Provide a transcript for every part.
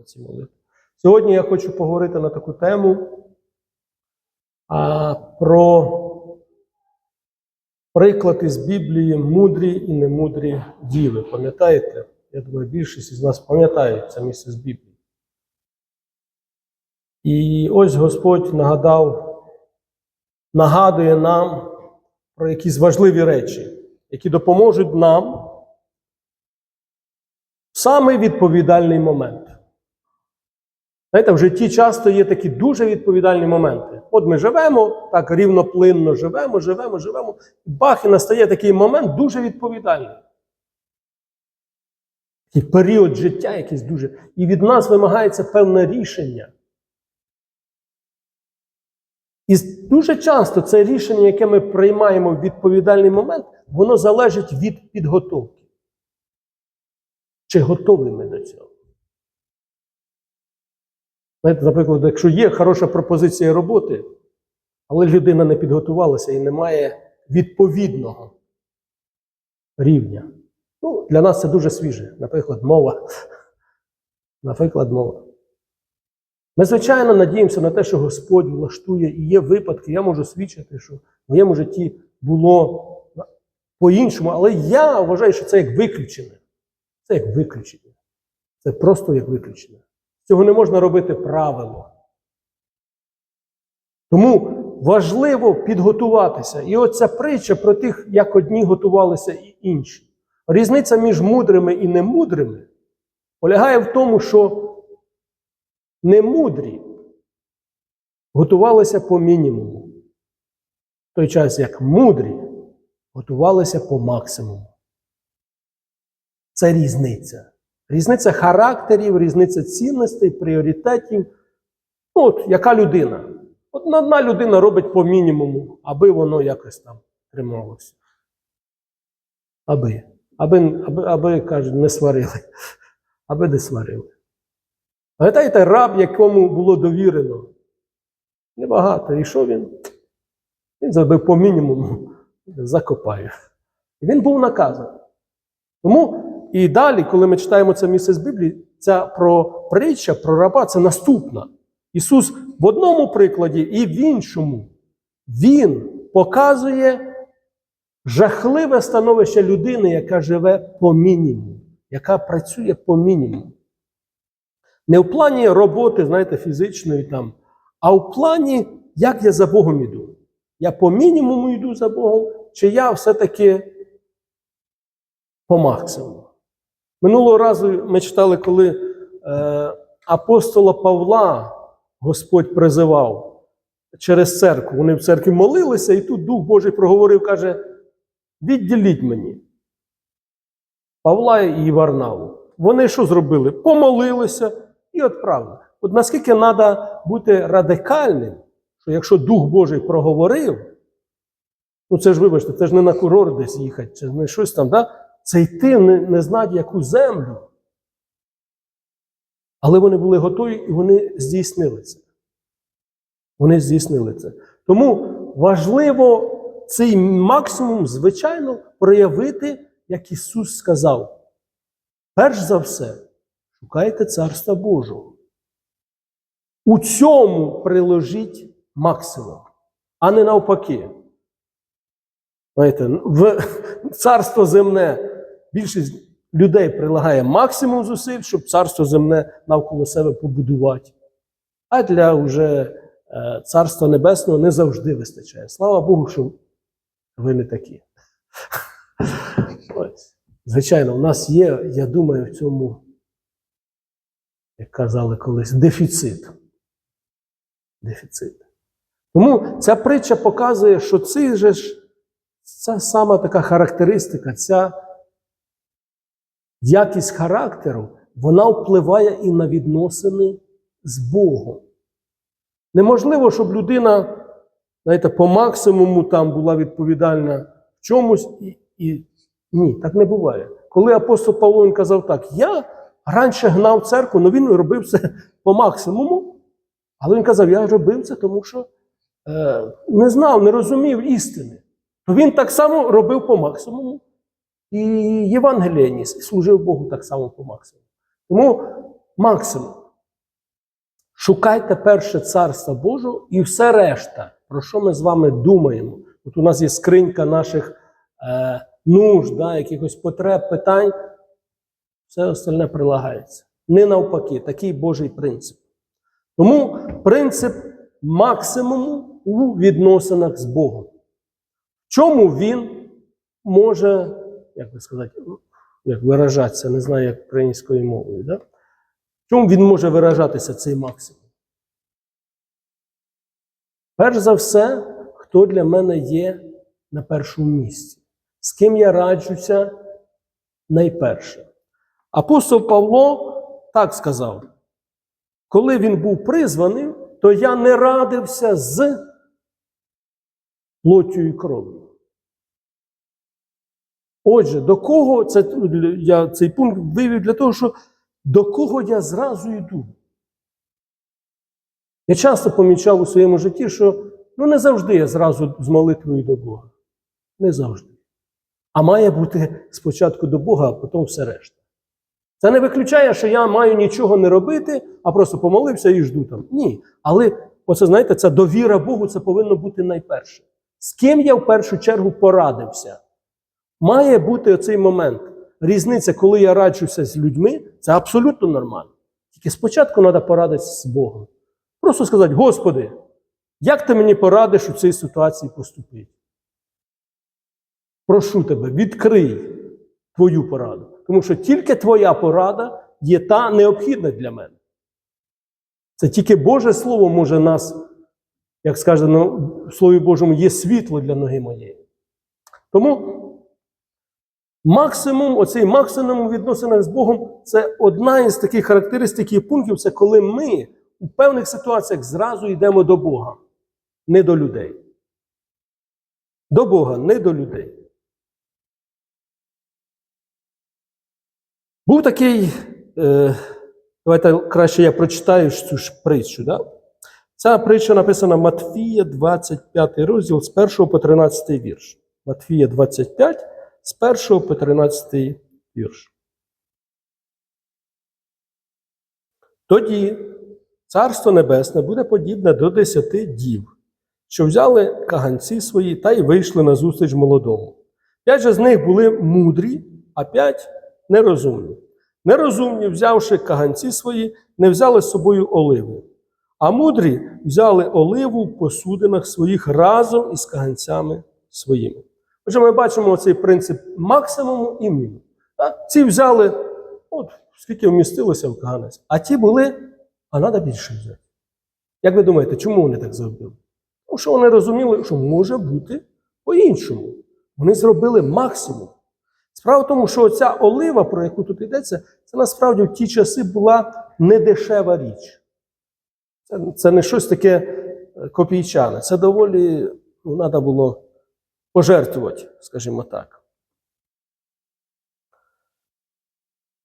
на ці молитви. Сьогодні я хочу поговорити на таку тему а, про приклад із Біблії мудрі і немудрі діви. Пам'ятаєте? Я думаю, більшість із нас пам'ятають це місце з Біблії. І ось Господь нагадав, нагадує нам про якісь важливі речі, які допоможуть нам в самий відповідальний момент. Знаєте, в житті часто є такі дуже відповідальні моменти. От ми живемо, так рівноплинно живемо, живемо, живемо. І бах, і настає такий момент дуже відповідальний. Такий період життя якийсь дуже. І від нас вимагається певне рішення. І дуже часто це рішення, яке ми приймаємо в відповідальний момент, воно залежить від підготовки. Чи готові ми до цього? Знаєте, наприклад, якщо є хороша пропозиція роботи, але людина не підготувалася і не має відповідного рівня. Ну, для нас це дуже свіже. Наприклад, мова. Наприклад, мова. Ми, звичайно, надіємося на те, що Господь влаштує, і є випадки, я можу свідчити, що в моєму житті було по-іншому, але я вважаю, що це як виключення. Це як виключення. Це просто як виключення. Цього не можна робити правило. Тому важливо підготуватися. І оця притча про тих, як одні готувалися і інші. Різниця між мудрими і немудрими полягає в тому, що немудрі готувалися по мінімуму, в той час як мудрі готувалися по максимуму. Це різниця. Різниця характерів, різниця цінностей, пріоритетів. Ну, от яка людина? От одна людина робить по мінімуму, аби воно якось там трималося. Аби. Аби, аби, аби каже, не сварили. Аби не сварили. Пам'ятаєте, раб, якому було довірено? Небагато. І що він? Він зробив по мінімуму, закопає. Він був наказаний. Тому і далі, коли ми читаємо це місце з Біблії, ця про притча про раба це наступна. Ісус в одному прикладі і в іншому. Він показує жахливе становище людини, яка живе по мінімуму, яка працює по мінімуму. Не в плані роботи, знаєте, фізичної там, а в плані, як я за Богом іду. Я по мінімуму йду за Богом, чи я все-таки по максимуму. Минулого разу ми читали, коли е, апостола Павла Господь призивав через церкву. Вони в церкві молилися, і тут Дух Божий проговорив, каже: відділіть мені Павла і Варнаву. Вони що зробили? Помолилися і відправили. От наскільки треба бути радикальним, що якщо Дух Божий проговорив, ну це ж вибачте, це ж не на курорт десь їхати, це не щось там, да? Це йти не, не знати яку землю. Але вони були готові і вони здійснили це. Вони здійснили це. Тому важливо цей максимум, звичайно, проявити, як Ісус сказав. Перш за все, шукайте Царства Божого. У цьому приложіть максимум, а не навпаки. Знаєте, в царство земне більшість людей прилагає максимум зусиль, щоб царство земне навколо себе побудувати. А для вже е, царства небесного не завжди вистачає. Слава Богу, що ви не такі. Звичайно, у нас є, я думаю, в цьому, як казали колись, дефіцит. Дефіцит. Тому ця притча показує, що це ж ця сама така характеристика, ця якість характеру, вона впливає і на відносини з Богом. Неможливо, щоб людина, знаєте, по максимуму там була відповідальна в чомусь, і, і ні, так не буває. Коли апостол Павло казав так, я раніше гнав церкву, але він робив це по максимуму, але він казав, я робив це, тому що е, не знав, не розумів істини. То він так само робив по максимуму. І Євангелія ніс, і служив Богу так само по максимуму. Тому максимум. Шукайте перше царство Божого і все решта, про що ми з вами думаємо. От у нас є скринька наших е, нужд, да, якихось потреб, питань. Все остальне прилагається. Не навпаки, такий Божий принцип. Тому принцип максимуму у відносинах з Богом. Чому він може, як би сказати, як виражатися, не знаю, як українською мовою. Да? Чому він може виражатися цей максимум? Перш за все, хто для мене є на першому місці, з ким я раджуся найперше. Апостол Павло так сказав: коли він був призваний, то я не радився з плоттю і кров'ю. Отже, до кого це я цей пункт вивів для того, що до кого я зразу йду. Я часто помічав у своєму житті, що ну не завжди я зразу з молитвою до Бога. Не завжди. А має бути спочатку до Бога, а потім все решта. Це не виключає, що я маю нічого не робити, а просто помолився і жду там. Ні. Але оце, знаєте, ця довіра Богу це повинно бути найперше. З ким я в першу чергу порадився? Має бути оцей момент. Різниця, коли я раджуся з людьми, це абсолютно нормально. Тільки спочатку треба порадитися з Богом. Просто сказати: Господи, як ти мені порадиш у цій ситуації поступити? Прошу тебе, відкрий твою пораду. Тому що тільки твоя порада є та необхідна для мене. Це тільки Боже Слово може нас, як сказано в Слові Божому, є світло для ноги моєї. Тому максимум, оцей максимум у відносинах з Богом це одна із таких характеристик і пунктів, це коли ми у певних ситуаціях зразу йдемо до Бога, не до людей. До Бога, не до людей. Був такий, е, давайте краще я прочитаю цю ж притчу. Да? Ця притча написана Матфія, 25 розділ з 1 по 13 вірш. Матфія 25, з 1 по 13 вірш. Тоді Царство Небесне буде подібне до десяти дів, що взяли каганці свої та й вийшли на зустріч молодому. П'ять же з них були мудрі, а п'ять нерозумні. Нерозумні, взявши каганці свої, не взяли з собою оливу, а мудрі взяли оливу в посудинах своїх разом із каганцями своїми. Отже, ми бачимо цей принцип максимуму і мінімуму. Ці взяли, от скільки вмістилося в каганець, а ті були, а треба більше взяти. Як ви думаєте, чому вони так зробили? Тому що вони розуміли, що може бути по-іншому. Вони зробили максимум. Справа в тому, що ця олива, про яку тут йдеться, це насправді в ті часи була недешева річ. Це, не щось таке е, копійчане. Це доволі ну, треба було пожертвувати, скажімо так.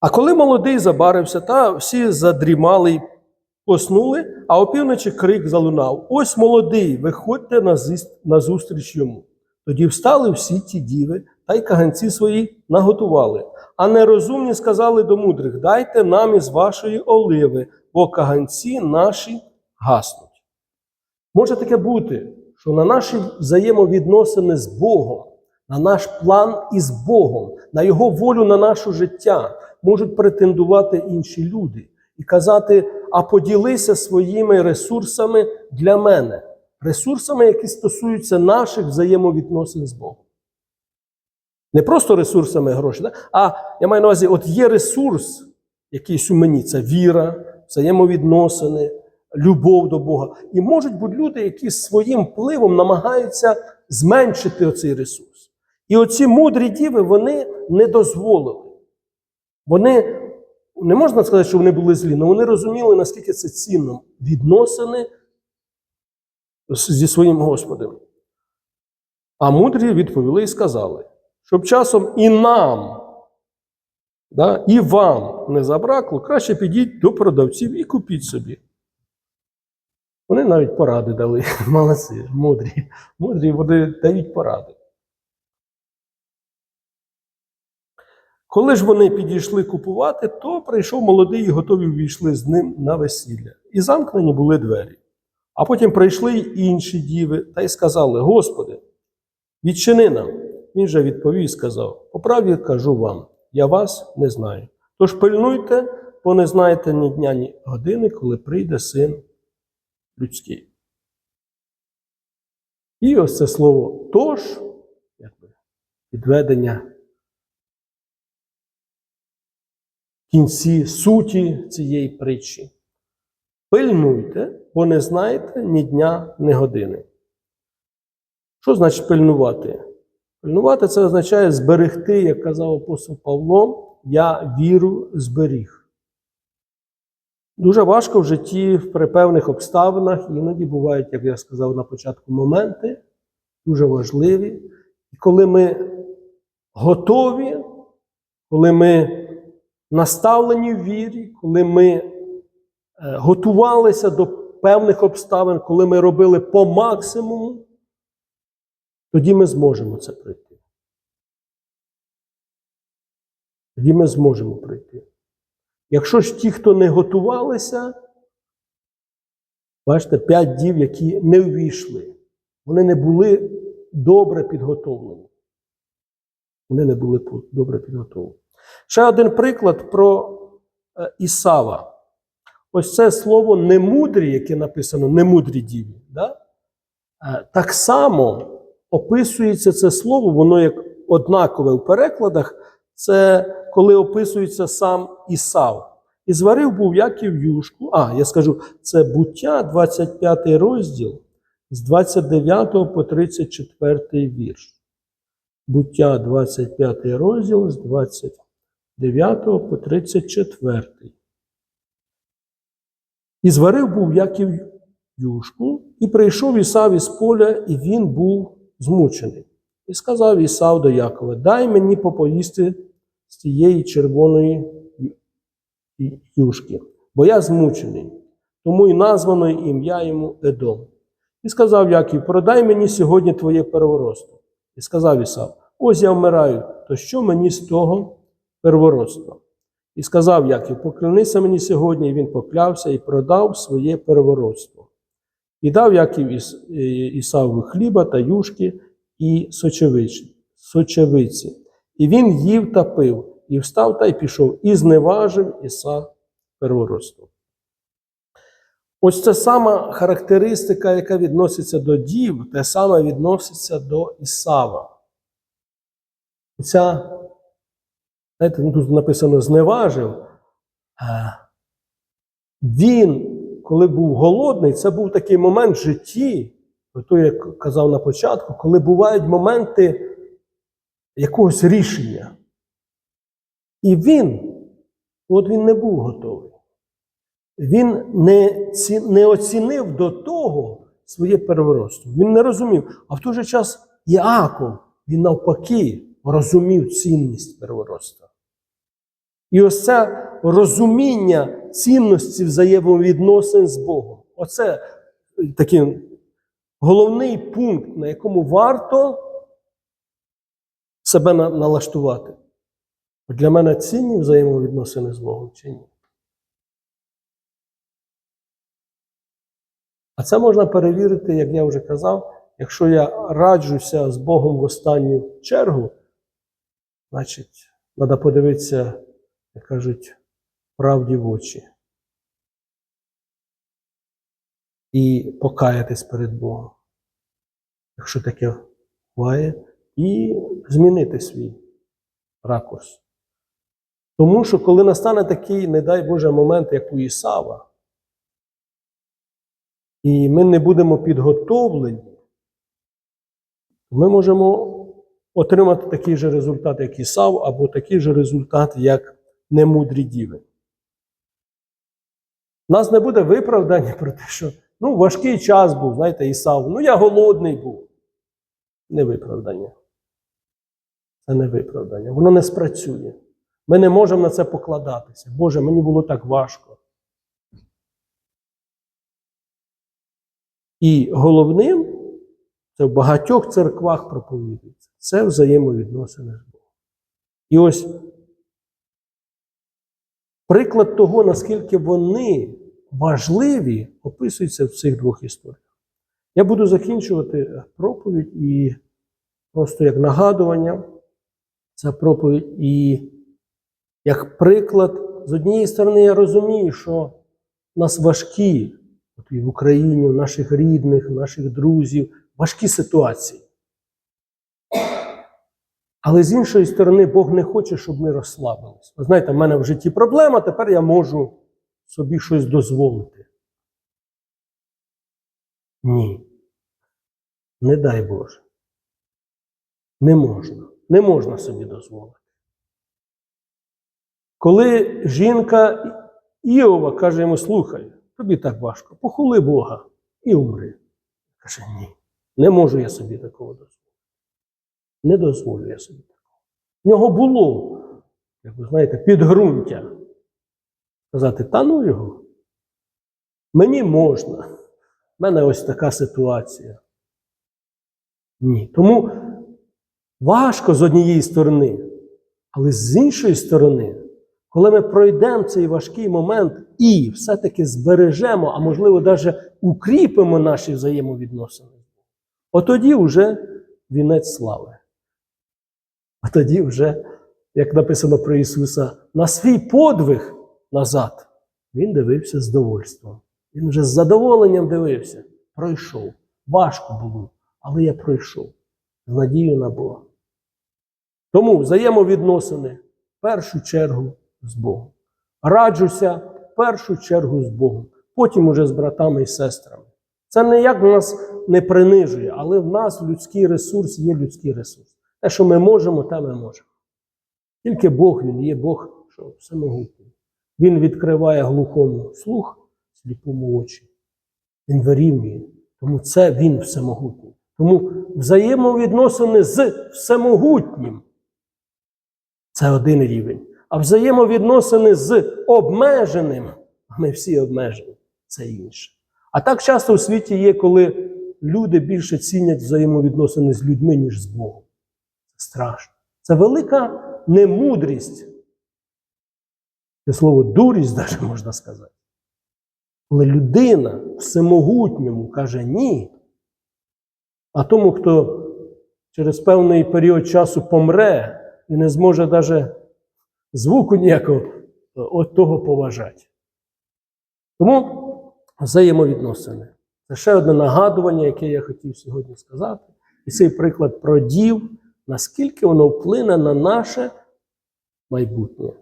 А коли молодий забарився, та всі задрімали й поснули, а опівночі крик залунав: Ось молодий, виходьте на зустріч йому. Тоді встали всі ті діви, та й каганці свої наготували. А нерозумні сказали до мудрих: Дайте нам із вашої оливи, бо каганці наші гаснуть. Може таке бути, що на наші взаємовідносини з Богом, на наш план із Богом, на Його волю на наше життя можуть претендувати інші люди і казати: а поділися своїми ресурсами для мене, ресурсами, які стосуються наших взаємовідносин з Богом. Не просто ресурсами гроші, а я маю на увазі, от є ресурс, якийсь у мені це віра, взаємовідносини, любов до Бога. І можуть бути люди, які своїм впливом намагаються зменшити оцей ресурс. І оці мудрі діви вони не дозволили. Вони не можна сказати, що вони були злі, але вони розуміли, наскільки це цінно відносини зі своїм Господом. А мудрі відповіли і сказали, щоб часом і нам, да, і вам не забракло, краще підіть до продавців і купіть собі. Вони навіть поради дали. Молодці, мудрі. Мудрі вони дають поради. Коли ж вони підійшли купувати, то прийшов молодий і готові увійшли з ним на весілля. І замкнені були двері. А потім прийшли й інші діви та й сказали: Господи, відчини нам. Він же відповів і сказав: По правді кажу вам, я вас не знаю. Тож пильнуйте, бо не знаєте ні дня, ні години, коли прийде син людський. І ось це слово тож, якби підведення кінці суті цієї притчі. Пильнуйте, бо не знаєте ні дня, ні години. Що значить пильнувати? Пильнувати це означає зберегти, як казав апостол Павло, я віру зберіг. Дуже важко в житті при певних обставинах, іноді бувають, як я сказав на початку, моменти, дуже важливі. І коли ми готові, коли ми наставлені в вірі, коли ми е, готувалися до певних обставин, коли ми робили по максимуму, тоді ми зможемо це пройти. Тоді ми зможемо пройти. Якщо ж ті, хто не готувалися, бачите, п'ять дів, які не ввійшли, вони не були добре підготовлені. Вони не були добре підготовлені. Ще один приклад про е, Ісава. Ось це слово немудрі, яке написано немудрі діві. Да? Е, Так само описується це слово, воно як однакове в перекладах, це коли описується сам Ісав. І зварив був Яків юшку. А, я скажу, це буття, 25 розділ з 29 по 34 вірш. Буття 25 розділ з 29 по 34. І зварив був Яків юшку, і прийшов Ісав із поля, і він був змучений. І сказав Ісав до Якова: Дай мені попоїсти з тієї червоної юшки, бо я змучений, тому і названо ім'я йому Едом. І сказав Яків: Продай мені сьогодні твоє первородство. І сказав Ісав: Ось я вмираю, то що мені з того первородства? І сказав Яків: Поклянися мені сьогодні, і він поклявся і продав своє первородство. І дав Яків е, Ісаву хліба та юшки і сочевиці. І він їв та пив, і встав та й пішов, і зневажив Іса первородство. Ось це сама характеристика, яка відноситься до дів, те саме відноситься до Ісава. Ця, знаєте, ну, тут написано зневажив. Він, коли був голодний, це був такий момент в житті, то, як казав на початку, коли бувають моменти якогось рішення. І він, от він не був готовий. Він не, ці, не оцінив до того своє первородство. Він не розумів. А в той же час Іаков, він навпаки розумів цінність первородства. І ось це розуміння цінності взаємовідносин з Богом. Оце такий головний пункт, на якому варто себе налаштувати. Для мене цінні взаємовідносини з Богом чи ні? А це можна перевірити, як я вже казав, якщо я раджуся з Богом в останню чергу, значить, треба подивитися, як кажуть, правді в очі. І покаятись перед Богом, якщо таке буває, і змінити свій ракурс. Тому що коли настане такий, не дай Боже, момент, як у Ісава, і ми не будемо підготовлені, ми можемо отримати такий же результат, як Ісав, або такий же результат, як немудрі діви. У нас не буде виправдання про те, що ну, важкий час був, знаєте, Ісав, ну я голодний був. Не виправдання. Це не виправдання. Воно не спрацює. Ми не можемо на це покладатися. Боже, мені було так важко. І головним, це в багатьох церквах проповідується, це взаємовідносини з Богом. І ось приклад того, наскільки вони важливі, описується в цих двох історіях. Я буду закінчувати проповідь і просто як нагадування, ця проповідь, і як приклад, з однієї сторони, я розумію, що нас важкі, от і в Україні, наших рідних, наших друзів, важкі ситуації. Але з іншої сторони, Бог не хоче, щоб ми розслабились. Ви знаєте, в мене в житті проблема, тепер я можу собі щось дозволити. Ні. Не дай Боже. Не можна. Не можна собі дозволити. Коли жінка Іова каже йому, слухай, тобі так важко, похули Бога і умри. Каже, ні, не можу я собі такого дозволити. Не дозволю я собі такого. В нього було, як ви знаєте, підґрунтя. Сказати, та ну його. Мені можна. В мене ось така ситуація. Ні. Тому важко з однієї сторони, але з іншої сторони, коли ми пройдемо цей важкий момент і все-таки збережемо, а можливо, навіть укріпимо наші взаємовідносини, от тоді вже вінець слави. А тоді вже, як написано про Ісуса, на свій подвиг назад він дивився з довольством. Він вже з задоволенням дивився. Пройшов. Важко було, але я пройшов з надією на Бога. Тому взаємовідносини в першу чергу з Богом. Раджуся в першу чергу з Богом, потім уже з братами і сестрами. Це ніяк нас не принижує, але в нас людський ресурс є людський ресурс. Те, що ми можемо, те ми можемо. Тільки Бог він є Бог, що всемогутній. Він відкриває глухому слух, сліпому очі. Він вирівнює. Тому це він всемогутній. Тому взаємовідносини з всемогутнім це один рівень. А взаємовідносини з обмеженим, а ми всі обмежені, це інше. А так часто у світі є, коли люди більше цінять взаємовідносини з людьми, ніж з Богом. Це страшно. Це велика немудрість. Це слово дурість, навіть можна сказати. Коли людина всемогутньому каже ні, а тому, хто через певний період часу помре і не зможе навіть звуку ніякого от того поважати. Тому взаємовідносини. Це ще одне нагадування, яке я хотів сьогодні сказати. І цей приклад про дів, наскільки воно вплине на наше майбутнє.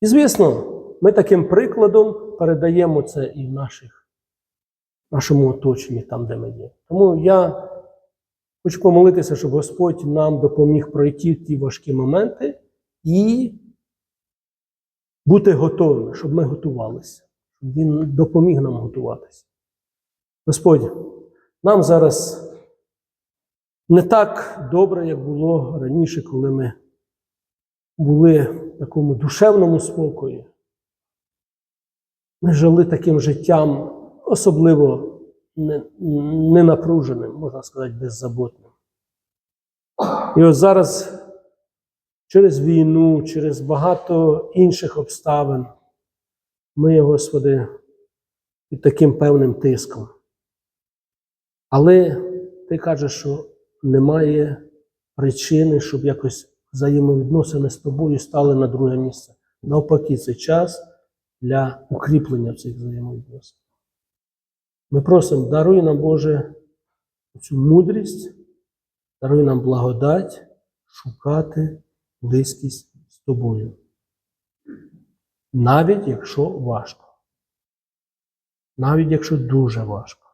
І звісно, ми таким прикладом передаємо це і в наших, нашому оточенні, там, де ми є. Тому я хочу помолитися, щоб Господь нам допоміг пройти ті важкі моменти і бути готовими, щоб ми готувалися, щоб Він допоміг нам готуватися. Господь, нам зараз не так добре, як було раніше, коли ми були в такому душевному спокої. Ми жили таким життям, особливо не- ненапруженим, можна сказати, беззаботним. І от зараз через війну, через багато інших обставин ми, Господи, під таким певним тиском. Але ти кажеш, що немає причини, щоб якось взаємовідносини з тобою стали на друге місце. Навпаки, це час для укріплення цих взаємовідносин. Ми просимо, даруй нам, Боже, цю мудрість, даруй нам благодать шукати близькість з тобою. Навіть якщо важко. Навіть якщо дуже важко.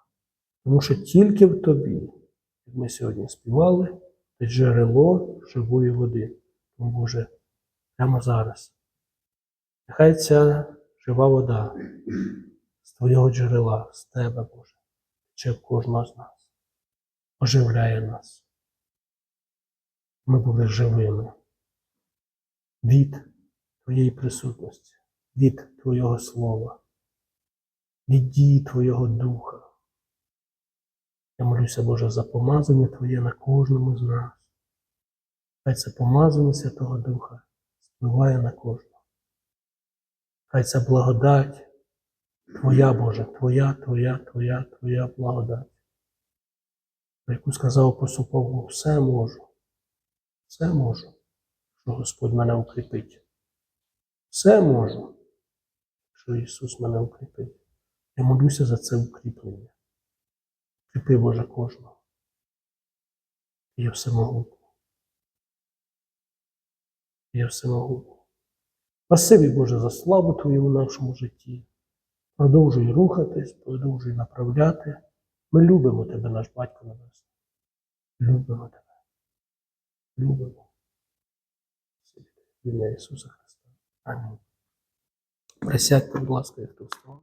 Тому що тільки в тобі, як ми сьогодні співали, це джерело живої води. Тому, Боже, прямо зараз. Нехай ця жива вода з Твого джерела, з Тебе, Боже, тече кожного з нас, оживляє нас. Ми були живими від Твоєї присутності, від Твого Слова, від дії Твого Духа. Я молюся, Боже, за помазання Твоє на кожному з нас. Хай це помазання Святого Духа спливає на кожного. Хай ця благодать, Твоя Боже, Твоя, Твоя, Твоя, Твоя благодать. Про яку сказав апостол Павло, все можу, все можу, що Господь мене укріпить. Все можу, що Ісус мене укріпить. Я молюся за це укріплення. Кріпи, Боже, кожного. Я всемогутній. Я всемогутній. Спасибі, Боже, за славу Твою в нашому житті. Продовжуй рухатись, продовжуй направляти. Ми любимо Тебе, наш Батько Небесний. Любимо Тебе. Любимо. В ім'я Ісуса Христа. Амінь. Присядьте, будь ласка, як хто встав.